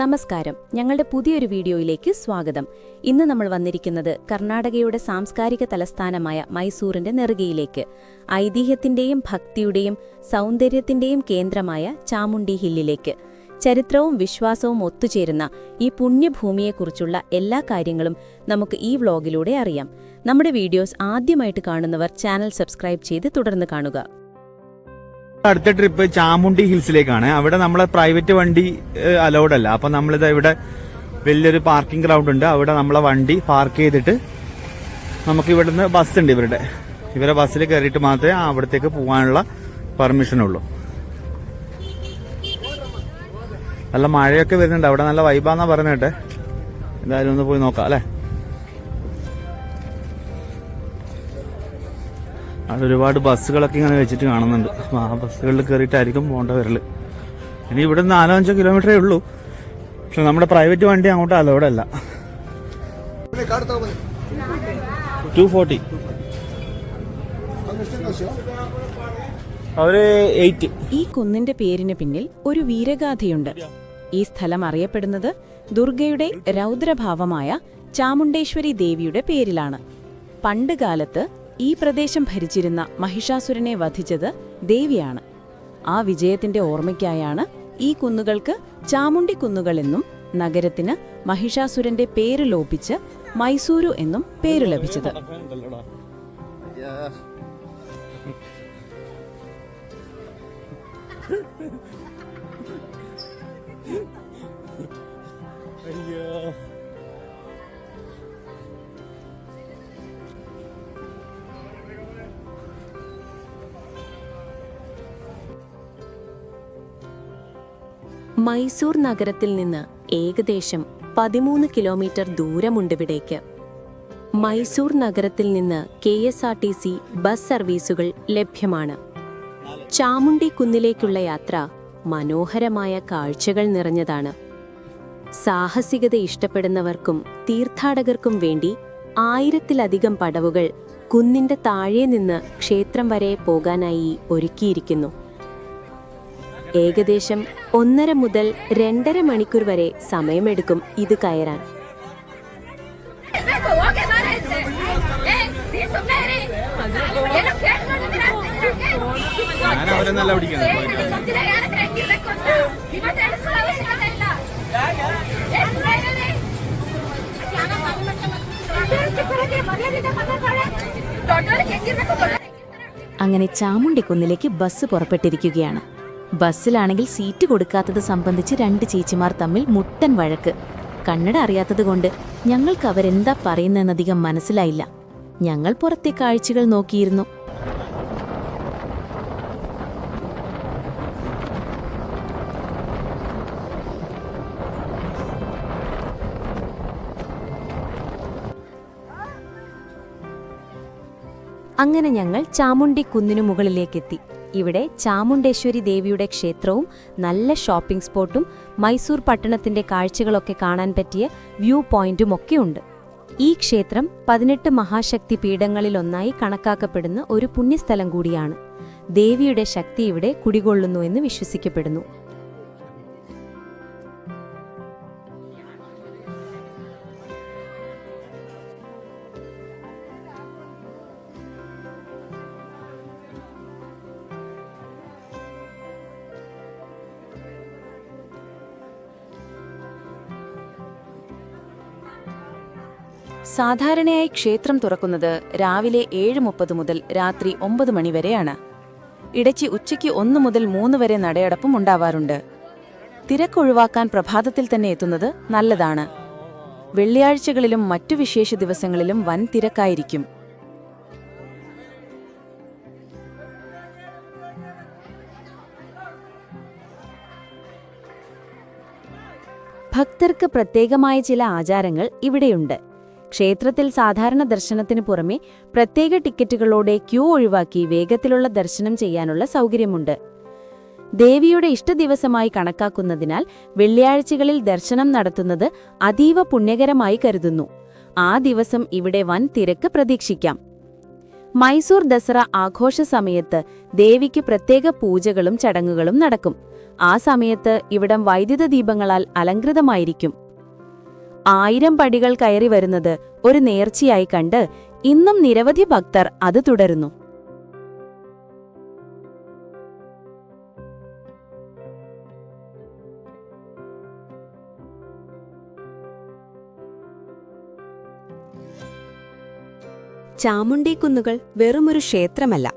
നമസ്കാരം. ഞങ്ങളുടെ പുതിയൊരു വീഡിയോയിലേക്ക് സ്വാഗതം. ഇന്ന് നമ്മൾ വന്നിരിക്കുന്നത് കർണാടകയുടെ സാംസ്കാരിക തലസ്ഥാനമായ മൈസൂറിന്റെ നെറുകയിലേക്ക്. ഐതിഹ്യത്തിന്റെയും ഭക്തിയുടെയും സൗന്ദര്യത്തിന്റെയും കേന്ദ്രമായ ചാമുണ്ടി ഹില്ലിലേക്ക്. ചരിത്രവും വിശ്വാസവും ഒത്തുചേരുന്ന ഈ പുണ്യഭൂമിയെക്കുറിച്ചുള്ള എല്ലാ കാര്യങ്ങളും നമുക്ക് ഈ വ്ലോഗിലൂടെ അറിയാം. നമ്മുടെ വീഡിയോസ് ആദ്യമായിട്ട് കാണുന്നവർ ചാനൽ സബ്സ്ക്രൈബ് ചെയ്ത് തുടർന്ന് കാണുക. അടുത്ത ട്രിപ്പ് ചാമുണ്ടി ഹിൽസിലേക്കാണ്. അവിടെ നമ്മളെ പ്രൈവറ്റ് വണ്ടി അലൗഡ് അല്ല. അപ്പൊ നമ്മളിത് ഇവിടെ വലിയൊരു പാർക്കിംഗ് ഗ്രൗണ്ട് ഉണ്ട്. അവിടെ നമ്മളെ വണ്ടി പാർക്ക് ചെയ്തിട്ട് നമുക്ക് ഇവിടുന്ന് ബസ് ഉണ്ട് ഇവരുടെ. ഇവരെ ബസ്സിൽ കയറിയിട്ട് മാത്രമേ അവിടത്തേക്ക് പോകാനുള്ള പെർമിഷൻ ഉള്ളൂ. നല്ല മഴയൊക്കെ വരുന്നുണ്ട്. അവിടെ നല്ല വൈബാന്നാ പറഞ്ഞേട്ടെ എന്തായാലും ഒന്ന് പോയി നോക്കാം അല്ലേ? അവിടെ ഒരുപാട് ബസ്സുകളൊക്കെ ഇങ്ങനെ വെച്ചിട്ട് കാണുന്നുണ്ട്. ആ ബസ്സുകളിൽ കയറിയിട്ടായിരിക്കും പോകേണ്ട വരൽ ഇനി ഇവിടെ നിന്ന് നാലോ അഞ്ചോ കിലോമീറ്ററേ ഉള്ളൂ. പക്ഷെ നമ്മുടെ പ്രൈവറ്റ് വണ്ടി അങ്ങോട്ട് അലോഡ് അല്ല. ടു ഫോർട്ടി ഈ കുന്നിന്റെ പേരിന് പിന്നിൽ ഒരു വീരഗാഥയുണ്ട്. ഈ സ്ഥലം അറിയപ്പെടുന്നത് ദുർഗയുടെ രൗദ്രഭാവമായ ചാമുണ്ടേശ്വരി ദേവിയുടെ പേരിലാണ്. പണ്ടുകാലത്ത് ഈ പ്രദേശം ഭരിച്ചിരുന്ന മഹിഷാസുരനെ വധിച്ചത് ദേവിയാണ്. ആ വിജയത്തിന്റെ ഓർമ്മയ്ക്കായാണ് ഈ കുന്നുകൾക്ക് ചാമുണ്ടി കുന്നുകളെന്നും നഗരത്തിന് മഹിഷാസുരന്റെ പേര് ലോപിച്ച് മൈസൂരു എന്നും പേര് ലഭിച്ചത്. മൈസൂർ നഗരത്തിൽ നിന്ന് ഏകദേശം പതിമൂന്ന് കിലോമീറ്റർ ദൂരമുണ്ടിവിടേക്ക് മൈസൂർ നഗരത്തിൽ നിന്ന് K S R T C bus സർവീസുകൾ ലഭ്യമാണ്. ചാമുണ്ടി കുന്നിലേക്കുള്ള യാത്ര മനോഹരമായ കാഴ്ചകൾ നിറഞ്ഞതാണ്. സാഹസികത ഇഷ്ടപ്പെടുന്നവർക്കും തീർത്ഥാടകർക്കും വേണ്ടി ആയിരത്തിലധികം പടവുകൾ കുന്നിന്റെ താഴെ നിന്ന് ക്ഷേത്രം വരെ പോകാനായി ഒരുക്കിയിരിക്കുന്നു. ഏകദേശം ഒന്നര മുതൽ രണ്ടര മണിക്കൂർ വരെ സമയമെടുക്കും ഇത് കയറാൻ. അങ്ങനെ ചാമുണ്ടിക്കുന്നിലേക്ക് ബസ് പുറപ്പെട്ടിരിക്കുകയാണ്. ബസ്സിലാണെങ്കിൽ സീറ്റ് കൊടുക്കാത്തത് സംബന്ധിച്ച് രണ്ട് ചേച്ചിമാർ തമ്മിൽ മുട്ടൻ വഴക്ക്. കന്നഡ അറിയാത്തതുകൊണ്ട് ഞങ്ങൾക്ക് അവരെന്താ പറയുന്നതെന്നധികം മനസ്സിലായില്ല. ഞങ്ങൾ പുറത്തെ കാഴ്ചകൾ നോക്കിയിരുന്നു. അങ്ങനെ ഞങ്ങൾ ചാമുണ്ടി കുന്നിനു മുകളിലേക്കെത്തി. ഇവിടെ ചാമുണ്ടേശ്വരി ദേവിയുടെ ക്ഷേത്രവും നല്ല ഷോപ്പിംഗ് സ്പോട്ടും മൈസൂർ പട്ടണത്തിന്റെ കാഴ്ചകളൊക്കെ കാണാൻ പറ്റിയ വ്യൂ പോയിന്റും ഒക്കെയുണ്ട്. ഈ ക്ഷേത്രം പതിനെട്ട് മഹാശക്തി പീഠങ്ങളിലൊന്നായി കണക്കാക്കപ്പെടുന്ന ഒരു പുണ്യസ്ഥലം കൂടിയാണ്. ദേവിയുടെ ശക്തി ഇവിടെ കുടികൊള്ളുന്നു എന്ന് വിശ്വസിക്കപ്പെടുന്നു. സാധാരണയായി ക്ഷേത്രം തുറക്കുന്നത് രാവിലെ ഏഴ് മുപ്പത് മുതൽ രാത്രി ഒമ്പത് മണിവരെയാണ് ഇടയ്ക്ക് ഉച്ചയ്ക്ക് ഒന്ന് മുതൽ മൂന്ന് വരെ നടയടപ്പും ഉണ്ടാവാറുണ്ട്. തിരക്കൊഴിവാക്കാൻ പ്രഭാതത്തിൽ തന്നെ എത്തുന്നത് നല്ലതാണ്. വെള്ളിയാഴ്ചകളിലും മറ്റു വിശേഷ ദിവസങ്ങളിലും വൻ തിരക്കായിരിക്കും. ഭക്തർക്ക് പ്രത്യേകമായ ചില ആചാരങ്ങൾ ഇവിടെയുണ്ട്. ക്ഷേത്രത്തിൽ സാധാരണ ദർശനത്തിന് പുറമെ പ്രത്യേക ടിക്കറ്റുകളോടെ ക്യൂ ഒഴിവാക്കി വേഗത്തിലുള്ള ദർശനം ചെയ്യാനുള്ള സൗകര്യമുണ്ട്. ദേവിയുടെ ഇഷ്ടദിവസമായി കണക്കാക്കുന്നതിനാൽ വെള്ളിയാഴ്ചകളിൽ ദർശനം നടത്തുന്നത് അതീവ പുണ്യകരമായി കരുതുന്നു. ആ ദിവസം ഇവിടെ വൻ തിരക്ക് പ്രതീക്ഷിക്കാം. മൈസൂർ ദസറ ആഘോഷ സമയത്ത് ദേവിക്ക് പ്രത്യേക പൂജകളും ചടങ്ങുകളും നടക്കും. ആ സമയത്ത് ഇവിടം വൈദ്യുത ദീപങ്ങളാൽ അലങ്കൃതമായിരിക്കും ആയിരം പടികൾ കയറി വരുന്നത് ഒരു നേർച്ചയായി കണ്ട് ഇന്നും നിരവധി ഭക്തർ അത് തുടരുന്നു. ചാമുണ്ഡിക്കുന്നുകൾ വെറുമൊരു ക്ഷേത്രമല്ല.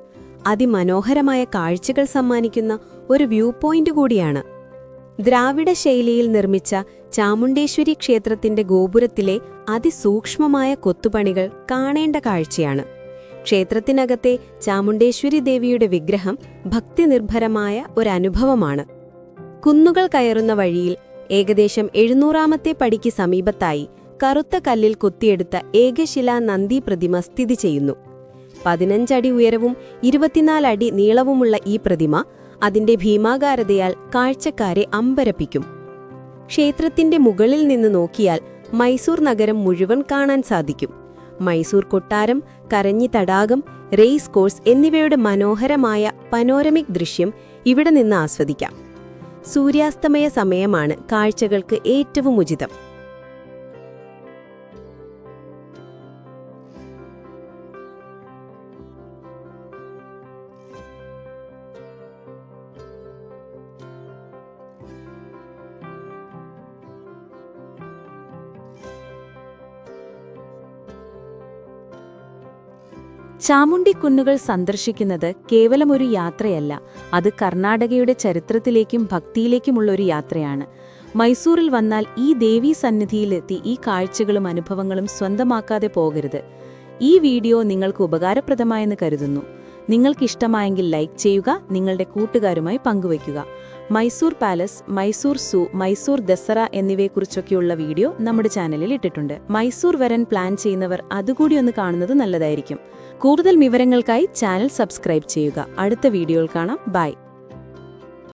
അതിമനോഹരമായ കാഴ്ചകൾ സമ്മാനിക്കുന്ന ഒരു വ്യൂ പോയിന്റ് കൂടിയാണ് ദ്രാവിഡ ശൈലിയിൽ നിർമ്മിച്ച ചാമുണ്ടേശ്വരി ക്ഷേത്രത്തിന്റെ ഗോപുരത്തിലെ അതിസൂക്ഷ്മമായ കൊത്തുപണികൾ കാണേണ്ട കാഴ്ചയാണ്. ക്ഷേത്രത്തിനകത്തെ ചാമുണ്ടേശ്വരി ദേവിയുടെ വിഗ്രഹം ഭക്തിനിർഭരമായ ഒരനുഭവമാണ്. കുന്നുകൾ കയറുന്ന വഴിയിൽ ഏകദേശം എഴുന്നൂറാമത്തെ പടിക്ക് സമീപത്തായി കറുത്ത കല്ലിൽ കൊത്തിയെടുത്ത ഏകശിലാ നന്ദി പ്രതിമ സ്ഥിതി ചെയ്യുന്നു. പതിനഞ്ചടി ഉയരവും ഇരുപത്തിനാലടി നീളവുമുള്ള ഈ പ്രതിമ അതിന്റെ ഭീമാകാരതയാൽ കാഴ്ചക്കാരെ അമ്പരപ്പിക്കും. ക്ഷേത്രത്തിന്റെ മുകളിൽ നിന്ന് നോക്കിയാൽ മൈസൂർ നഗരം മുഴുവൻ കാണാൻ സാധിക്കും. മൈസൂർ കൊട്ടാരം കരഞ്ഞി തടാകം റേസ് കോഴ്സ് എന്നിവയുടെ മനോഹരമായ പനോരമിക് ദൃശ്യം ഇവിടെ നിന്ന് ആസ്വദിക്കാം. സൂര്യാസ്തമയ സമയമാണ് കാഴ്ചകൾക്ക് ഏറ്റവും ഉചിതം. ചാമുണ്ടിക്കുന്നുകൾ സന്ദർശിക്കുന്നത് കേവലമൊരു യാത്രയല്ല. അത് കർണാടകയുടെ ചരിത്രത്തിലേക്കും ഭക്തിയിലേക്കുമുള്ള ഒരു യാത്രയാണ്. മൈസൂറിൽ വന്നാൽ ഈ ദേവീ സന്നിധിയിലെത്തി ഈ കാഴ്ചകളും അനുഭവങ്ങളും സ്വന്തമാക്കാതെ പോകരുത്. ഈ വീഡിയോ നിങ്ങൾക്ക് ഉപകാരപ്രദമായെന്ന് കരുതുന്നു. നിങ്ങൾക്കിഷ്ടമായെങ്കിൽ ലൈക്ക് ചെയ്യുക നിങ്ങളുടെ കൂട്ടുകാരുമായി പങ്കുവയ്ക്കുക. മൈസൂർ പാലസ് മൈസൂർ സൂ മൈസൂർ ദസറ എന്നിവയെക്കുറിച്ചൊക്കെയുള്ള വീഡിയോ നമ്മുടെ ചാനലിൽ ഇട്ടിട്ടുണ്ട്. മൈസൂർ വരാൻ പ്ലാൻ ചെയ്യുന്നവർ അതുകൂടി ഒന്ന് കാണുന്നത് നല്ലതായിരിക്കും. കൂടുതൽ വിവരങ്ങൾക്കായി ചാനൽ സബ്സ്ക്രൈബ് ചെയ്യുക. അടുത്ത വീഡിയോയിൽ കാണാം. ബൈ.